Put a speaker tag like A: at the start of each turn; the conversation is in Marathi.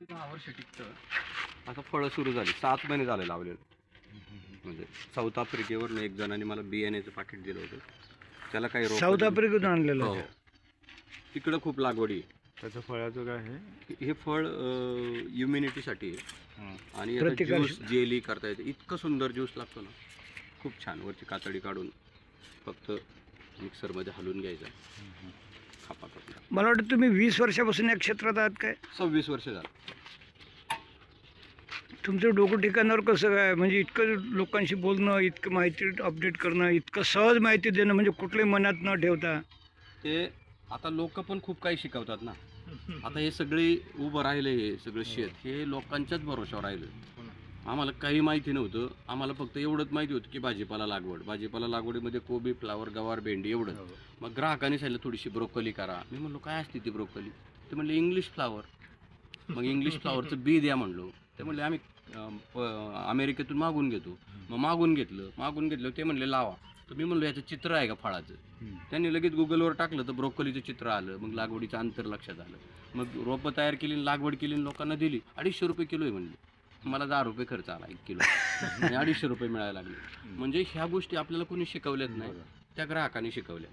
A: दहा वर्ष टिकतं आता फळं सुरू झाली. सात महिने झाले लावलेलं. म्हणजे साऊथ आफ्रिकेवरून एक जणांनी मला बियाण्याचं पाकिट दिलं होतं. त्याला काही रोप
B: साऊथ आफ्रिकेतून आणलेलं
A: हो
B: आहे.
A: तिकडं खूप लागवडी आहे.
C: त्याचं फळाचं काय आहे?
A: हे फळ इम्युनिटीसाठी आहे. आणि याचा
B: प्रतिकार-
A: ज्यूस जेली करता येते. इतकं सुंदर ज्यूस लागतो ना. खूप छान. वरची कातडी काढून फक्त मिक्सरमध्ये हलवून घ्यायचा.
B: मला वाटतं तुम्ही वीस वर्षापासून या क्षेत्रात आहात काय?
A: सव्वीस वर्ष झालं.
B: तुमचं डोकं ठिकाणावर कसं काय? म्हणजे इतकं लोकांशी बोलणं इतकं माहिती अपडेट करणं इतकं सहज माहिती देणं म्हणजे कुठल्याही मनात न ठेवता.
A: ते आता लोक पण खूप काही शिकवतात ना. आता हे सगळे उभं राहिले हे सगळं शेत. हे लोकांच्याच भरोशावर राहिलं आम्हाला काही माहिती नव्हतं. आम्हाला फक्त एवढंच माहिती होतं की भाजीपाला लागवड. भाजीपाला लागवडीमध्ये कोबी फ्लावर गवार भेंडी एवढं मग ग्राहकाने सांगितलं थोडीशी ब्रोकली करा. मी म्हणलो काय असते ती ब्रोकली? ते म्हणले इंग्लिश फ्लावर मग इंग्लिश फ्लावरचं बी द्या म्हणलो. ते म्हणले आम्ही अमेरिकेतून मागून घेतो. मग मागून घेतलं. मागून घेतलं ते म्हणले लावा. तर मी म्हणलो याचं चित्र आहे का फळाचं? त्यांनी लगेच गुगलवर टाकलं तर ब्रोकोलीचं चित्र आलं. मग लागवडीचं अंतर लक्षात आलं. मग रोपं तयार केली आणि लागवड केली आणि लोकांना दिली. अडीचशे रुपये किलो आहे म्हणले. मला दहा रुपये खर्च आला एक किलो. आणि अडीचशे रुपये मिळायला लागले. म्हणजे ह्या गोष्टी आपल्याला कोणी शिकवल्यात नाही. त्या ग्राहकांनी शिकवल्या